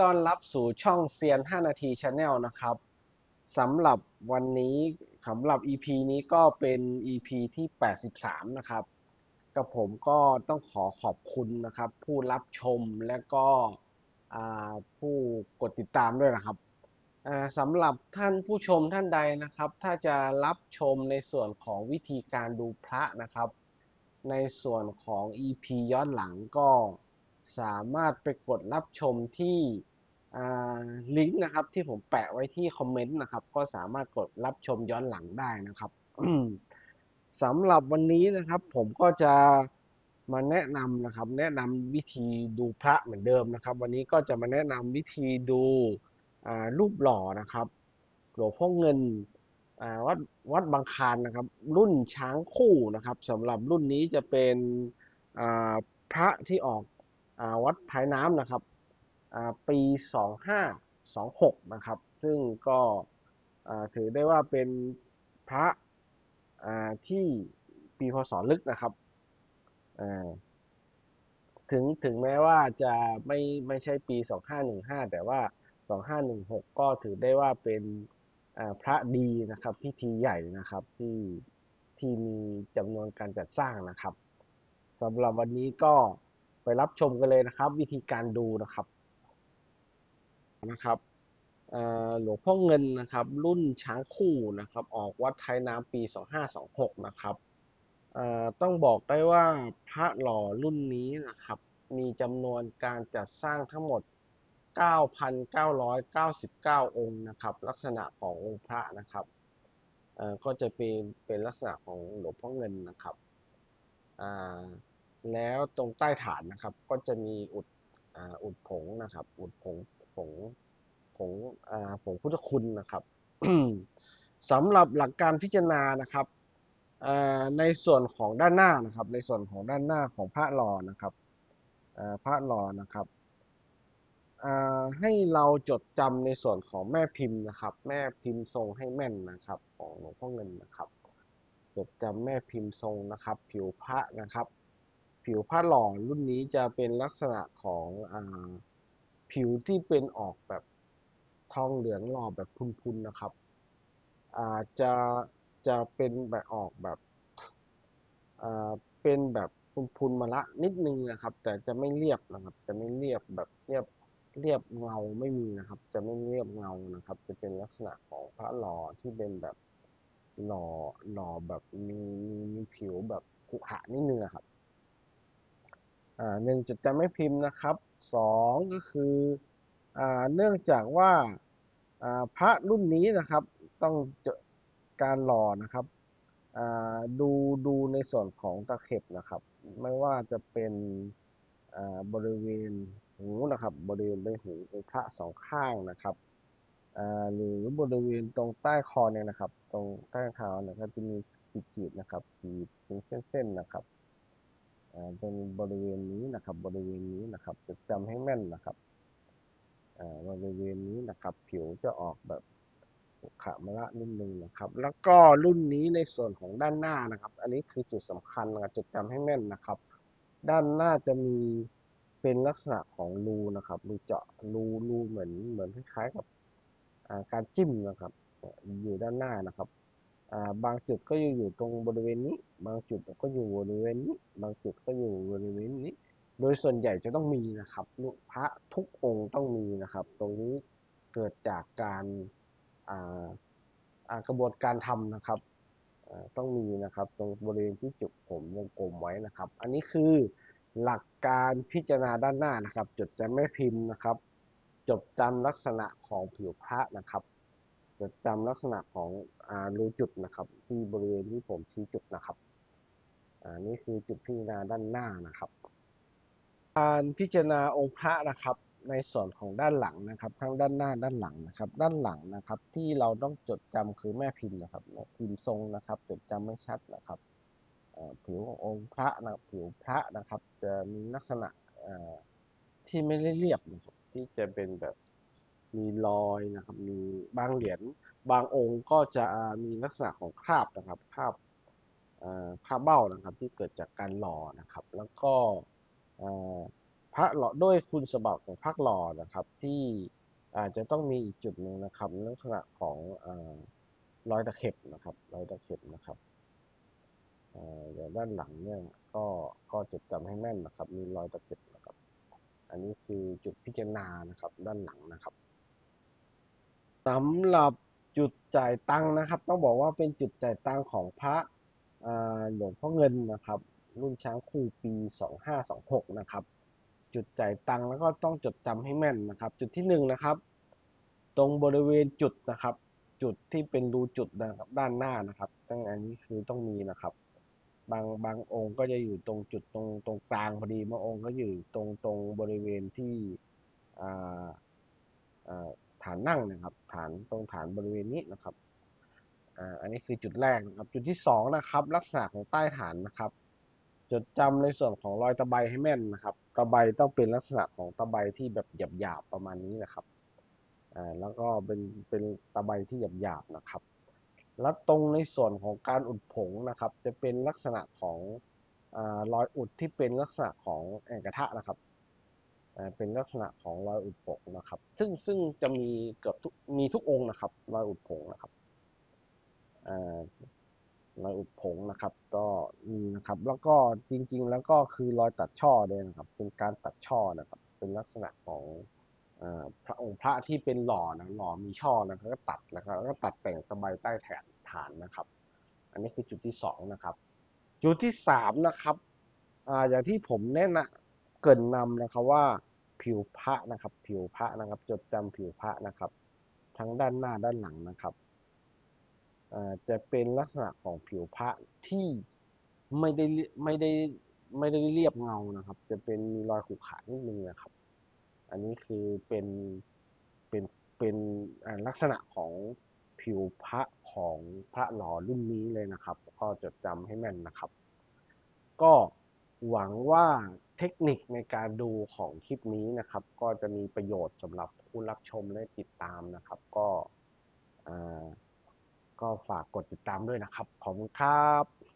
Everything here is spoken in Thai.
ต้อนรับสู่ช่องเซียน 5 นาทีชาแนลนะครับสำหรับวันนี้สำหรับ EP นี้ก็เป็น EP ที่ 83 นะครับกับผมก็ต้องขอขอบคุณนะครับ ผู้รับชมและก็ผู้กดติดตามด้วยนะครับสำหรับท่านผู้ชมท่านใดนะครับ ถ้าจะรับชมในส่วนของวิธีการดูพระนะครับ ในส่วนของ EP ย้อนหลังก็ สามารถไปกดรับชมที่ลิงก์นะครับที่ผมแปะไว้ที่คอมเมนต์นะครับ ก็สามารถกดรับชมย้อนหลังได้นะครับสำหรับวันนี้นะครับ ผมก็จะมาแนะนำนะครับ แนะนำวิธีดูพระเหมือนเดิมนะครับ วันนี้ก็จะมาแนะนำวิธีดูรูปหล่อนะครับหลวงพ่อเงินวัดวัดบางคารนะครับ รุ่นช้างคู่นะครับสำหรับรุ่นนี้จะเป็นพระที่ออก วัดท้ายน้ำนะครับปี 2526 นะครับ ซึ่งก็ถือได้ว่าเป็นพระที่ปีพศลึกนะครับถึงถึงแม้ว่าจะไม่ไม่ใช่ปี 2515 แต่ว่า 2516 ก็ถือได้ว่าเป็นพระดีนะครับพิธีใหญ่นะครับที่ที่มีจำนวนการจัดสร้างนะครับสำหรับวันนี้ก็ ไปรับชมกันเลยนะครับ วิธีการดูนะครับนะครับหลวงพ่อเงินนะครับ รุ่นช้างคู่นะครับ ออกวัดไทยน้ำปี 2526 นะครับต้องบอกได้ว่าพระหล่อรุ่นนี้นะครับ มีจำนวนการจัดสร้างทั้งหมด 9,999 องค์นะครับ ลักษณะขององค์พระนะครับก็จะเป็นเป็นลักษณะของหลวงพ่อเงินนะครับ แล้วตรงใต้ฐานนะครับ ก็จะมีอุดอุดผงนะครับ อุดผงผงผงผงพุทธคุณนะครับสำหรับหลักการพิจารณานะครับในส่วนของด้านหน้านะครับ ในส่วนของด้านหน้าของพระหล่อนะครับพระหล่อนะครับให้เราจดจำในส่วนของแม่พิมพ์นะครับ แม่พิมพ์ทรงให้แม่นนะครับ ของหลวงพ่อเงินนะครับ จดจำแม่พิมพ์ทรงนะครับ ผิวพระนะครับ ผิวพระหล่อรุ่นนี้จะเป็นลักษณะของอผิวที่เป็นออกแบบทองเหลืองหล่อแบบพุนๆนะครับอาจะจะเป็นแบบออกแบบเป็นแบบพุนๆมาละนิดนึงนะครับ แต่จะไม่เรียบนะครับ จะไม่เรียบแบบเรียบเรียบเงาไม่มีนะครับ จะไม่เรียบเงานะครับ จะเป็นลักษณะของพระหล่อที่เป็นแบบหล่อหล่อแบบมีมีผิวแบบขุขะนิดนึงครับ อ่าหนึ่งจุดจะไม่พิมพ์นะครับสองก็คืออ่าเนื่องจากว่าอ่าพระรุ่นนี้นะครับต้องการหล่อนะครับดูดูในส่วนของตะเข็บนะครับ ไม่ว่าจะเป็นบริเวณหูนะครับ บริเวณใบหูองพระสองข้างนะครับหรือบริเวณตรงใต้คอเนี่ยนะครับ ตรงใต้เท้าเนี่ยก็จะมีขีดขีดนะครับขีดเป็นเส้นๆนะครับ ตรงบริเวณนี้นะครับ บริเวณนี้นะครับจะจำให้แม่นนะครับบริเวณนี้นะครับ ผิวจะออกแบบขามละนิดนึงนะครับ แล้วก็รุ่นนี้ในส่วนของด้านหน้านะครับ อันนี้คือจุดสำคัญนะจดจำให้แม่นนะครับ ด้านหน้าจะมีเป็นลักษณะของรูนะครับรูเจาะรูรูเหมือนเหมือนคล้ายๆกับการจิ้มนะครับ อยู่ด้านหน้านะครับ บางจุดก็อยู่อยู่ตรงบริเวณนี้ บางจุดก็อยู่บริเวณนี้ บางจุดก็อยู่บริเวณนี้ โดยส่วนใหญ่จะต้องมีนะครับพระทุกองค์ต้องมีนะครับ ตรงนี้เกิดจากการกระบวนการทำนะครับต้องมีนะครับตรงบริเวณที่จุดผมวงกลมไว้นะครับ อันนี้คือหลักการพิจารณาด้านหน้านะครับ จดจำแม่พิมพ์นะครับ จดจำลักษณะของผิวพระนะครับ จดจำลักษณะของรูจุดนะครับ ที่บริเวณที่ผมชี้จุดนะครับอันนี้คือจุดพิจารณาด้านหน้านะครับ การพิจารณาองค์พระนะครับ ในส่วนของด้านหลังนะครับ ทั้งด้านหน้าด้านหลังนะครับ ด้านหลังนะครับ ที่เราต้องจดจำคือแม่พิมพ์นะครับพิมพ์ทรงนะครับ จดจำไม่ชัดนะครับผิวขององค์พระนะผิวพระนะครับ จะมีลักษณะที่ไม่เรียบนะครับที่จะเป็นแบบ มีรอยนะครับ มีบางเหรียญบางองค์ก็จะมีลักษณะของคราบนะครับคราบคราบเบ้านะครับ ที่เกิดจากการหล่อนะครับ แล้วก็พระหล่อด้วยคุณสมบัติของพระหล่อนะครับ ที่อาจจะต้องมีอีกจุดหนึ่งนะครับในลักษณะของรอยตะเข็บนะครับรอยตะเข็บนะครับอ่าอย่างด้านหลังเนี่ยก็ก็จดจำให้แม่นนะครับ มีรอยตะเข็บนะครับ อันนี้คือจุดพิจารณานะครับ ด้านหลังนะครับ สำหรับจุดจ่ายตังค์นะครับ ต้องบอกว่าเป็นจุดจ่ายตังค์ของพระหลวงพ่อเงินนะครับ รุ่นช้างคู่ปี 2526 นะครับ จุดจ่ายตังค์แล้วก็ต้องจดจำให้แม่นนะครับ จุดที่หนึ่งนะครับ ตรงบริเวณจุดนะครับ จุดที่เป็นรูจุดนะครับด้านหน้านะครับตั้งอันนี้คือต้องมีนะครับ บางบางองค์ก็จะอยู่ตรงจุดตรงตรงกลางพอดีบางองค์ก็อยู่ตรงตรงบริเวณที่อ่าอ่า ฐานนั่งนะครับ ฐานตรงฐานบริเวณนี้นะครับอ่าอันนี้คือจุดแรกนะครับ จุดที่สองนะครับ ลักษณะของใต้ฐานนะครับ จดจำในส่วนของรอยตะไบให้แม่นนะครับ ตะไบต้องเป็นลักษณะของตะไบที่แบบหยาบๆประมาณนี้นะครับอ่าแล้วก็เป็นเป็นตะไบที่หยาบๆนะครับ แล้วตรงในส่วนของการอุดผงนะครับ จะเป็นลักษณะของอารอยอุดที่เป็นลักษณะของแอ่งกระทะนะครับ เป็นลักษณะของรอยอุดผงนะครับ ซึ่งซึ่งจะมีเกือบทุกมีทุกองค์นะครับรอยอุดผงนะครับรอยอุดผงนะครับ ก็มีนะครับ แล้วก็จริง ๆ แล้วก็คือรอยตัดช่อด้วยนะครับ เป็นการตัดช่อนะครับ เป็นลักษณะของอพระองค์พระที่เป็นหล่อนะหล่อมีช่อนะก็ตัดนะครับแล้วก็ตัดแต่งตะไบใต้แถนฐานนะครับ อันนี้คือจุดที่สองนะครับ จุดที่สามนะครับออย่างที่ผมแนะนำเกินนำนะครับว่า ผิวพระนะครับ ผิวพระนะครับ จดจำผิวพระนะครับ ทั้งด้านหน้าด้านหลังนะครับจะเป็นลักษณะของผิวพระที่ไม่ได้ไม่ได้ไม่ได้เรียบเงานะครับ จะเป็นมีรอยขรุขระนิดนึงนะครับ อันนี้คือเป็นเป็นเป็นลักษณะของผิวพระของพระหล่อรุ่นนี้เลยนะครับ ก็จดจำให้แม่นนะครับ ก็ หวังว่าเทคนิคในการดูของคลิปนี้นะครับ ก็จะมีประโยชน์สำหรับผู้รับชมและติดตามนะครับ ก็ก็ฝากกดติดตามด้วยนะครับ ขอบคุณครับ